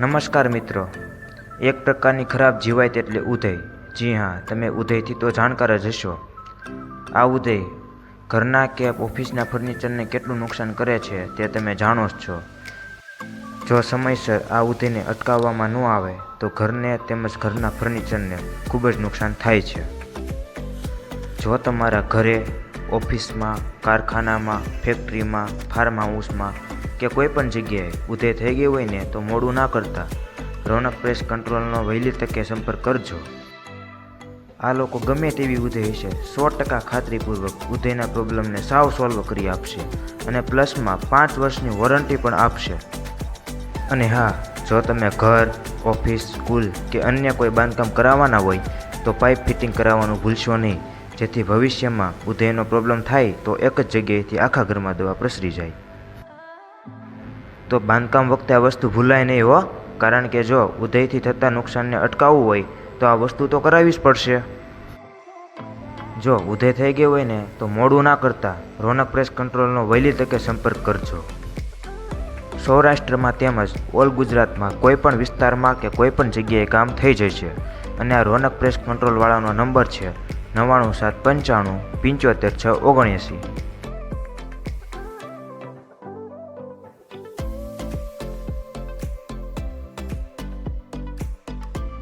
નમસ્કાર મિત્રો. એક પ્રકારની ખરાબ જીવાત એટલે ઉદય. જી હા, તમે ઉદયથી તો જાણકાર જ હશો. આ ઉદય ઘરના કે ઓફિસના ફર્નિચરને કેટલું નુકસાન કરે છે તે તમે જાણો જ છો. જો સમયસર આ ઉદયને અટકાવવામાં ન આવે, તો ઘરને તેમજ ઘરના ફર્નિચરને ખૂબ જ નુકસાન થાય છે. જો તમારા ઘરે, ઓફિસમાં, કારખાનામાં, ફેક્ટરીમાં, ફાર્મ હાઉસમાં કે કોઈ પણ જગ્યાએ ઉધે થઈ ગઈ હોય ને તો મોડું ના કરતા. રોનક પ્રેસ કંટ્રોલનો વહેલી તકે સંપર્ક કરજો. આ લોકો ગમે તેવી ઉદય હશે, સો ટકા ખાતરીપૂર્વક ઉધેના પ્રોબ્લેમને સાવ સોલ્વ કરી આપશે અને પ્લસમાં પાંચ વર્ષની વોરંટી પણ આપશે. અને હા, જો તમે ઘર ઓફિસ સ્કૂલ કે અન્ય કોઈ બાંધકામ કરાવવાના હોય, તો પાઇપ ફિટિંગ કરાવવાનું ભૂલશો નહીં. જેથી ભવિષ્યમાં ઉદયનો પ્રોબ્લેમ થાય તો એક જ જગ્યાએથી આખા ઘરમાં દવા પ્રસરી જાય. તો બાંધકામ વખતે આ વસ્તુ ભૂલાય નહીં હો. કારણ કે જો ઉદયથી થતા નુકસાનને અટકાવવું હોય, તો આ વસ્તુ તો કરાવવી જ પડશે. જો ઉદય થઈ ગઈ હોય ને, તો મોડું ના કરતા રોનક પ્રેસ કંટ્રોલનો વહેલી તકે સંપર્ક કરજો. સૌરાષ્ટ્રમાં તેમજ ઓલ ગુજરાતમાં કોઈ પણ વિસ્તારમાં કે કોઈ પણ જગ્યાએ કામ થઈ જાય છે. અને આ રોનક પ્રેસ કંટ્રોલવાળાનો નંબર છે નવ્વાણું સાત પંચાણું પંચોતેર છ ઓગણએંસી.